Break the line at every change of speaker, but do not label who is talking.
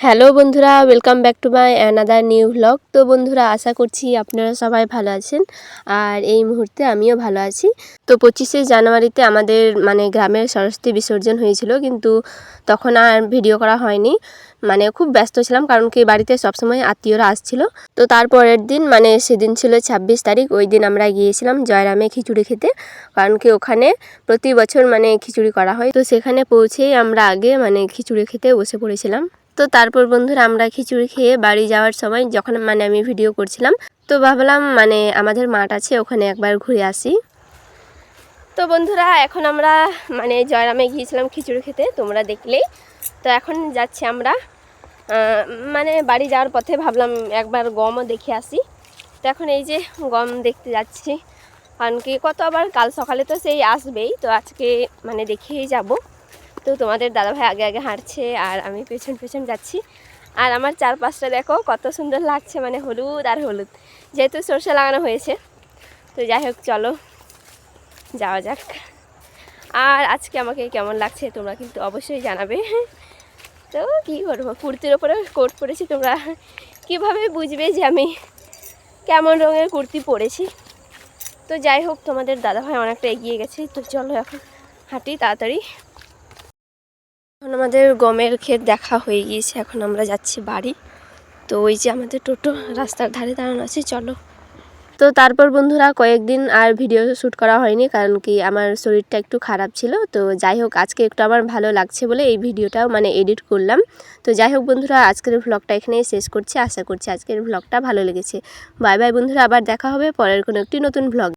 Hello বন্ধুরা welcome back to my another new vlog তো বন্ধুরা, আশা করছি আপনারা সবাই ভালো আছেন, আর এই মুহূর্তে আমিও ভালো আছি। তো পঁচিশে জানুয়ারিতে আমাদের মানে গ্রামের সরস্বতী বিসর্জন হয়েছিল, কিন্তু তখন আর ভিডিও করা হয়নি। মানে খুব ব্যস্ত ছিলাম, কারণ কি বাড়িতে সবসময় আত্মীয়রা আসছিল। তো তারপরের দিন মানে সেদিন ছিল ছাব্বিশ তারিখ, ওই দিন আমরা গিয়েছিলাম জয়রামে খিচুড়ি খেতে। কারণ কি ওখানে প্রতি বছর মানে খিচুড়ি করা হয়। তো সেখানে পৌঁছেই আমরা আগে মানে খিচুড়ি খেতে বসে পড়েছিলাম। তো তারপর বন্ধুরা আমরা খিচুড়ি খেয়ে বাড়ি যাওয়ার সময় যখন মানে আমি ভিডিও করছিলাম, তো ভাবলাম মানে আমাদের মাঠ আছে, ওখানে একবার ঘুরে আসি। তো বন্ধুরা, এখন আমরা মানে জয়রামে গিয়েছিলাম খিচুড়ি খেতে, তোমরা দেখলেই। তো এখন যাচ্ছি আমরা। মানে বাড়ি যাওয়ার পথে ভাবলাম একবার গমও দেখে আসি। তো এখন এই যে গম দেখতে যাচ্ছি। কারণ কি, কত আবার কাল সকালে তো সেই আসবেই, তো আজকে মানে দেখেই যাব। তো তোমাদের দাদাভাই আগে আগে হাঁটছে আর আমি পেছন পেছন যাচ্ছি। আর আমার চারপাশটা দেখো কত সুন্দর লাগছে মানে হলুদ আর হলুদ। যেহেতু সর্ষে লাগানো হয়েছে, তো যাই হোক, চলো যাওয়া যাক। আর আজকে আমাকে কেমন লাগছে তোমরা কিন্তু অবশ্যই জানাবে। তো কী করব, কুর্তির ওপরে কোট পরেছি, তোমরা কীভাবে বুঝবে যে আমি কেমন রঙের কুর্তি পরেছি? তো যাই হোক, তোমাদের দাদাভাই অনেকটা এগিয়ে গেছে, তো চলো এখন হাঁটি তাড়াতাড়ি। এখন আমাদের গমের ক্ষেত দেখা হয়ে গিয়েছে, এখন আমরা যাচ্ছি বাড়ি। তো ওই যে আমাদের টোটো রাস্তার ধারে দাঁড়ানো আছে, চলো। তো তারপর বন্ধুরা কয়েকদিন আর ভিডিও শ্যুট করা হয়নি, কারণ কি আমার শরীরটা একটু খারাপ ছিল। তো যাই হোক, আজকে একটু আমার ভালো লাগছে বলে এই ভিডিওটাও মানে এডিট করলাম। তো যাই হোক বন্ধুরা, আজকের ভ্লগটা এখানেই শেষ করছি। আশা করছি আজকের ভ্লগটা ভালো লেগেছে। বাই বাই বন্ধুরা, আবার দেখা হবে পরের কোনো একটি নতুন ভ্লগ